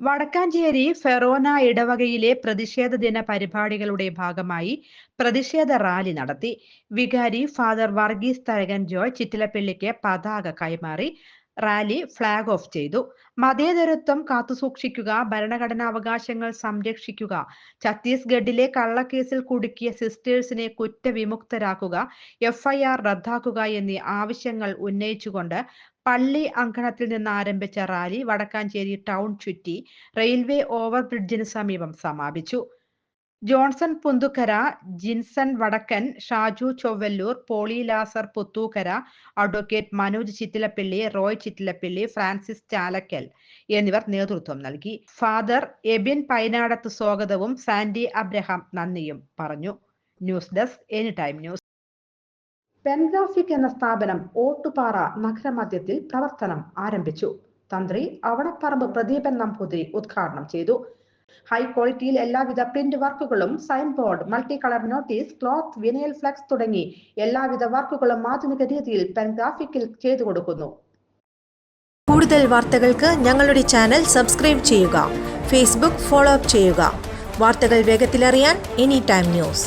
വടക്കാഞ്ചേരി ഫെറോന ഇടവകയിലെ പ്രതിഷേധ ദിന പരിപാടികളുടെ ഭാഗമായി പ്രതിഷേധ റാലി നടത്തി. വികാരി ഫാദർ വർഗീസ് തരകൻ ജോയ് ചിറ്റിലപ്പള്ളിക്ക് പതാക കൈമാറി. റാലി ഫ്ളാഗ് ഓഫ് ചെയ്തു. മതേതരത്വം കാത്തുസൂക്ഷിക്കുക ഭരണഘടനാവകാശങ്ങൾ സംരക്ഷിക്കുക ഛത്തീസ്ഗഡിലെ കള്ളക്കേസിൽ കുടുക്കിയ സിസ്റ്റേഴ്സിനെ കുറ്റവിമുക്തരാക്കുക എഫ്ഐആർ റദ്ദാക്കുക എന്നീ ആവശ്യങ്ങൾ ഉന്നയിച്ചുകൊണ്ട് പള്ളി അങ്കണത്തിൽ നിന്ന് ആരംഭിച്ച റാലി വടക്കാഞ്ചേരി ടൗൺ ചുറ്റി റെയിൽവേ ഓവർബ്രിഡ്ജിന് സമീപം സമാപിച്ചു. ജോൺസൺ പുന്തുക്കര ജിൻസൺ വടക്കൻ ഷാജു ചൊവ്വല്ലൂർ പോളി ലാസർ പുത്തൂക്കര അഡ്വക്കേറ്റ് മനോജ് ചിറ്റിലപ്പള്ളി റോയ് ചിറ്റിലപ്പള്ളി ഫ്രാൻസിസ് ചാലക്കൽ എന്നിവർ നേതൃത്വം നൽകി. ഫാദർ എബിൻ പൈനാടത്ത് സ്വാഗതവും സാൻഡി അബ്രഹാം നന്ദിയും പറഞ്ഞു. News desk any time news. Pengraphic എന്ന സ്ഥാപനം ഓട്ടുപാറ നഗരമധ്യത്തിൽ പ്രവർത്തനം ആരംഭിച്ചു. തന്ത്രി അവണപ്പറമ്പ് പ്രദീപൻ നമ്പൂതിരി ഉദ്ഘാടനം ചെയ്തു. ഹൈ ക്വാളിറ്റിയിൽ എല്ലാവിധ പ്രിന്റ് വർക്കുകളും sign board multi colour notice cloth vinyl flex തുടങ്ങി എല്ലാവിധ വർക്കുകളും ആധുനിക രീതിയിൽ പെൻഗ്രാഫിക്കിൽ ചെയ്തു കൊടുക്കുന്നു. കൂടുതൽ വാർത്തകൾക്ക് ഞങ്ങളുടെ ചാനൽ സബ്സ്ക്രൈബ് ചെയ്യുക. ഫേസ്ബുക്ക് ഫോളോ അപ്പ് ചെയ്യുക. വാർത്തകൾ വേഗത്തിലറിയാൻ എനി ടൈം ന്യൂസ്